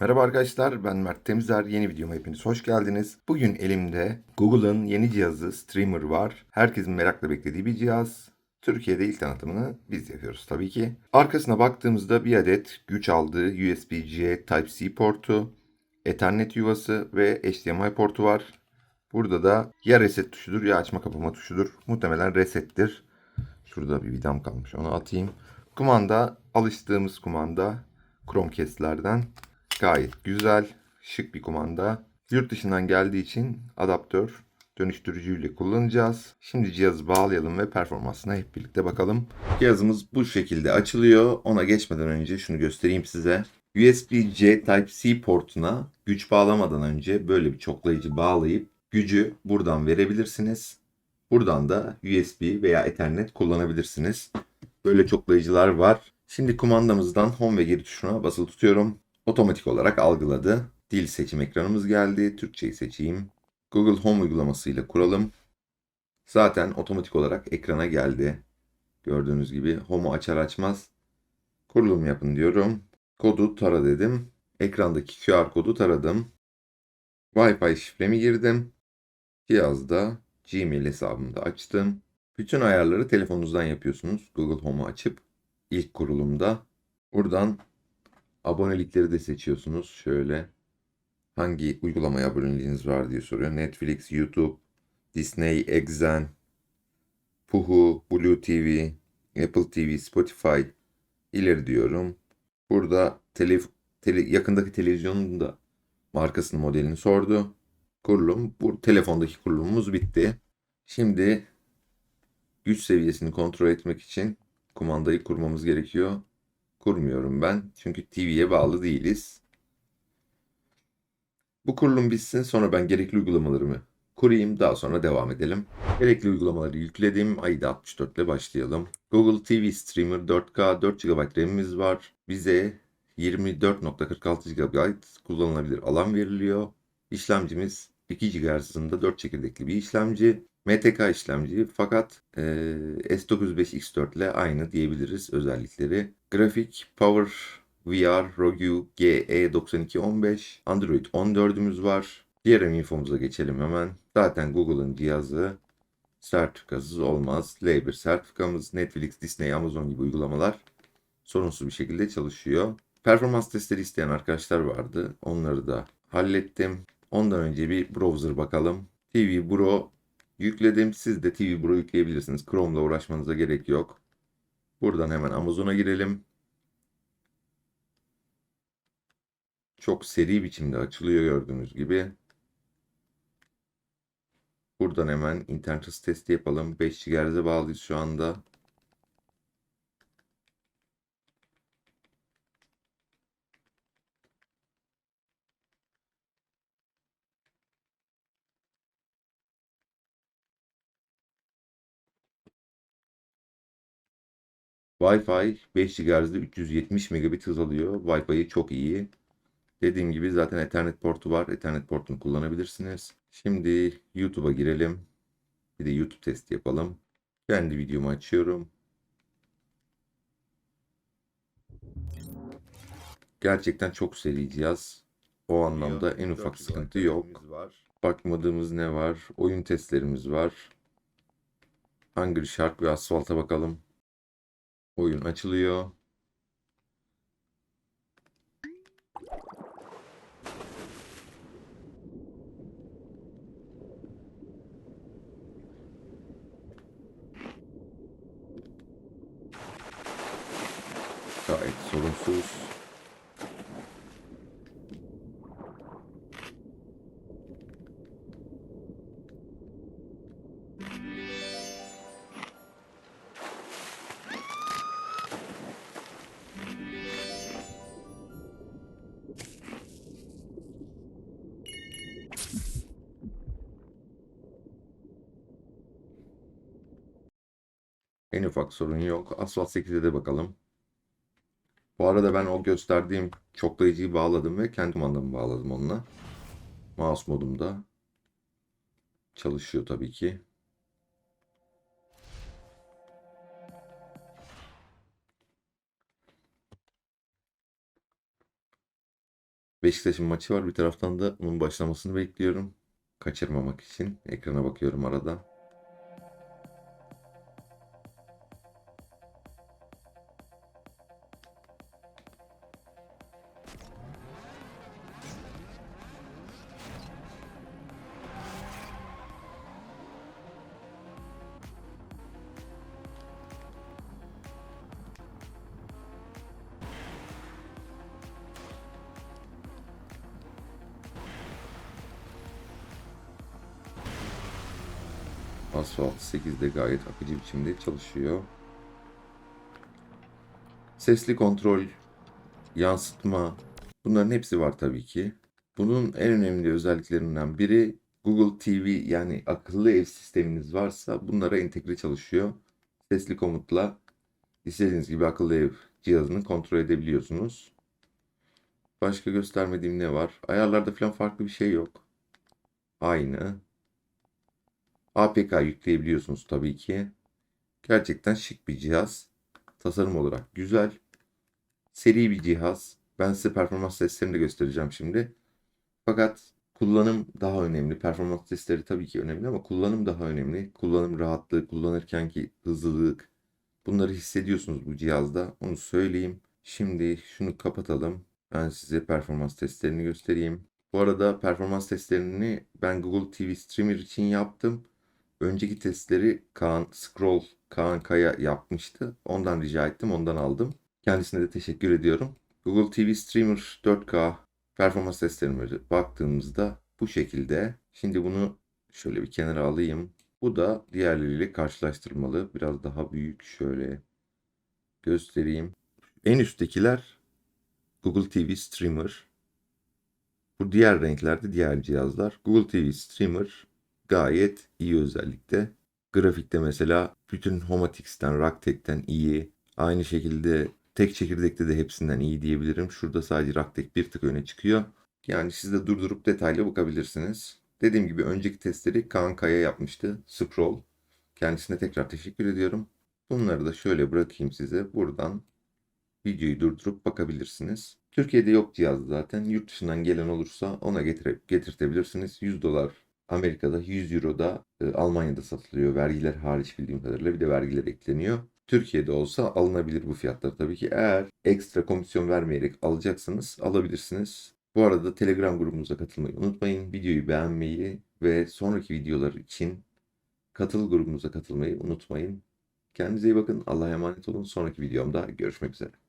Merhaba arkadaşlar, ben Mert Temizler. Yeni videoma hepiniz hoş geldiniz. Bugün elimde Google'ın yeni cihazı Streamer var. Herkesin merakla beklediği bir cihaz. Türkiye'de ilk tanıtımını biz yapıyoruz tabii ki. Arkasına baktığımızda bir adet güç aldığı USB-C Type-C portu, Ethernet yuvası ve HDMI portu var. Burada da ya reset tuşudur ya açma kapama tuşudur. Muhtemelen resettir. Şurada bir vidam kalmış onu atayım. Kumanda alıştığımız kumanda Chromecast'lerden. Gayet güzel, şık bir kumanda. Yurt dışından geldiği için adaptör dönüştürücüyle kullanacağız. Şimdi cihazı bağlayalım ve performansına hep birlikte bakalım. Cihazımız bu şekilde açılıyor. Ona geçmeden önce şunu göstereyim size. USB-C Type-C portuna güç bağlamadan önce böyle bir çoklayıcı bağlayıp gücü buradan verebilirsiniz. Buradan da USB veya Ethernet kullanabilirsiniz. Böyle çoklayıcılar var. Şimdi kumandamızdan home ve geri tuşuna basılı tutuyorum. Otomatik olarak algıladı. Dil seçim ekranımız geldi. Türkçeyi seçeyim. Google Home uygulamasıyla kuralım. Zaten otomatik olarak ekrana geldi. Gördüğünüz gibi Home'u açar açmaz kurulum yapın diyorum. Kodu tara dedim. Ekrandaki QR kodu taradım. Wi-Fi şifremi girdim. Cihazda Gmail hesabımı da açtım. Bütün ayarları telefonunuzdan yapıyorsunuz. Google Home'u açıp ilk kurulumda. Buradan abonelikleri de seçiyorsunuz. Şöyle hangi uygulamaya aboneliğiniz var diye soruyor. Netflix, YouTube, Disney, Exxen, Puhu, Blue TV, Apple TV, Spotify ileri diyorum. Burada tele, tele, yakındaki televizyonun da markasının modelini sordu. Kurulum, bu telefondaki kurulumumuz bitti. Şimdi güç seviyesini kontrol etmek için kumandayı kurmamız gerekiyor. Kurmuyorum ben. Çünkü TV'ye bağlı değiliz. Bu kurulum bitsin sonra ben gerekli uygulamalarımı kurayım. Daha sonra devam edelim. Gerekli uygulamaları yükledim. AIDA 64 ile başlayalım. Google TV Streamer 4K 4 GB RAM'imiz var. Bize 24.46 GB kullanılabilir alan veriliyor. İşlemcimiz 2 GHz hızında 4 çekirdekli bir işlemci. MTK işlemci fakat e, S905X4 ile aynı diyebiliriz özellikleri. Grafik Power VR Rogue GE9215 Android 14'ümüz var. Diğer infomuza geçelim hemen. Zaten Google'ın cihazı sertifikasız olmaz. L1 sertifikamız Netflix, Disney, Amazon gibi uygulamalar sorunsuz bir şekilde çalışıyor. Performans testleri isteyen arkadaşlar vardı. Onları da hallettim. Ondan önce bir browser bakalım. TV Bro yükledim. Siz de TV Bro yükleyebilirsiniz. Chrome'la uğraşmanıza gerek yok. Buradan hemen Amazon'a girelim. Çok seri biçimde açılıyor gördüğünüz gibi. Buradan hemen internet hız testi yapalım. 5 GHz'e bağlıyız şu anda. Wi-Fi 5 GHz'de 370 megabit hız alıyor. Wi-Fi çok iyi. Dediğim gibi zaten Ethernet portu var. Ethernet portunu kullanabilirsiniz. Şimdi YouTube'a girelim. Bir de YouTube testi yapalım. Kendi videomu açıyorum. Gerçekten çok seri cihaz. O anlamda en ufak sıkıntı yok. Bakmadığımız ne var? Oyun testlerimiz var. Hungry Shark ve Asfalt'a bakalım. Oyun açılıyor. Gayet sorunsuz. En ufak sorun yok. Asfalt 8'e de bakalım. Bu arada ben o gösterdiğim çoklayıcıyı bağladım ve kendi kumandamı bağladım onunla. Mouse modumda. Çalışıyor tabii ki. Beşiktaş'ın maçı var. Bir taraftan da onun başlamasını bekliyorum. Kaçırmamak için ekrana bakıyorum arada. Asphalt 8'de gayet akıcı biçimde çalışıyor. Sesli kontrol, yansıtma bunların hepsi var tabii ki. Bunun en önemli özelliklerinden biri Google TV yani akıllı ev sisteminiz varsa bunlara entegre çalışıyor. Sesli komutla istediğiniz gibi akıllı ev cihazını kontrol edebiliyorsunuz. Başka göstermediğim ne var? Ayarlarda falan farklı bir şey yok. Aynı. APK yükleyebiliyorsunuz tabii ki. Gerçekten şık bir cihaz. Tasarım olarak güzel. Seri bir cihaz. Ben size performans testlerini de göstereceğim şimdi. Fakat kullanım daha önemli. Performans testleri tabii ki önemli ama kullanım daha önemli. Kullanım rahatlığı, kullanırkenki hızlılık. Bunları hissediyorsunuz bu cihazda. Onu söyleyeyim. Şimdi şunu kapatalım. Ben size performans testlerini göstereyim. Bu arada performans testlerini ben Google TV Streamer için yaptım. Önceki testleri Kaan Scroll, Kaan Kaya yapmıştı. Ondan rica ettim, ondan aldım. Kendisine de teşekkür ediyorum. Google TV Streamer 4K performans testlerime baktığımızda bu şekilde. Şimdi bunu şöyle bir kenara alayım. Bu da diğerleriyle karşılaştırmalı. Biraz daha büyük. Şöyle göstereyim. En üsttekiler Google TV Streamer. Bu diğer renklerde diğer cihazlar. Google TV Streamer gayet iyi özellikle. Grafikte mesela bütün Homatix'ten, Raktek'ten iyi. Aynı şekilde tek çekirdekte de hepsinden iyi diyebilirim. Şurada sadece Raktek bir tık öne çıkıyor. Yani siz de durdurup detaylı bakabilirsiniz. Dediğim gibi önceki testleri Kaan Kaya yapmıştı. Scroll. Kendisine tekrar teşekkür ediyorum. Bunları da şöyle bırakayım size. Buradan videoyu durdurup bakabilirsiniz. Türkiye'de yok cihaz zaten. Yurt dışından gelen olursa ona getire, getirtebilirsiniz. 100 dolar Amerika'da 100 Euro da e, Almanya'da satılıyor. Vergiler hariç bildiğim kadarıyla bir de vergiler ekleniyor. Türkiye'de olsa alınabilir bu fiyatlar tabii ki. Eğer ekstra komisyon vermeyerek alacaksanız alabilirsiniz. Bu arada Telegram grubumuza katılmayı unutmayın. Videoyu beğenmeyi ve sonraki videolar için katıl grubumuza katılmayı unutmayın. Kendinize iyi bakın. Allah'a emanet olun. Sonraki videomda görüşmek üzere.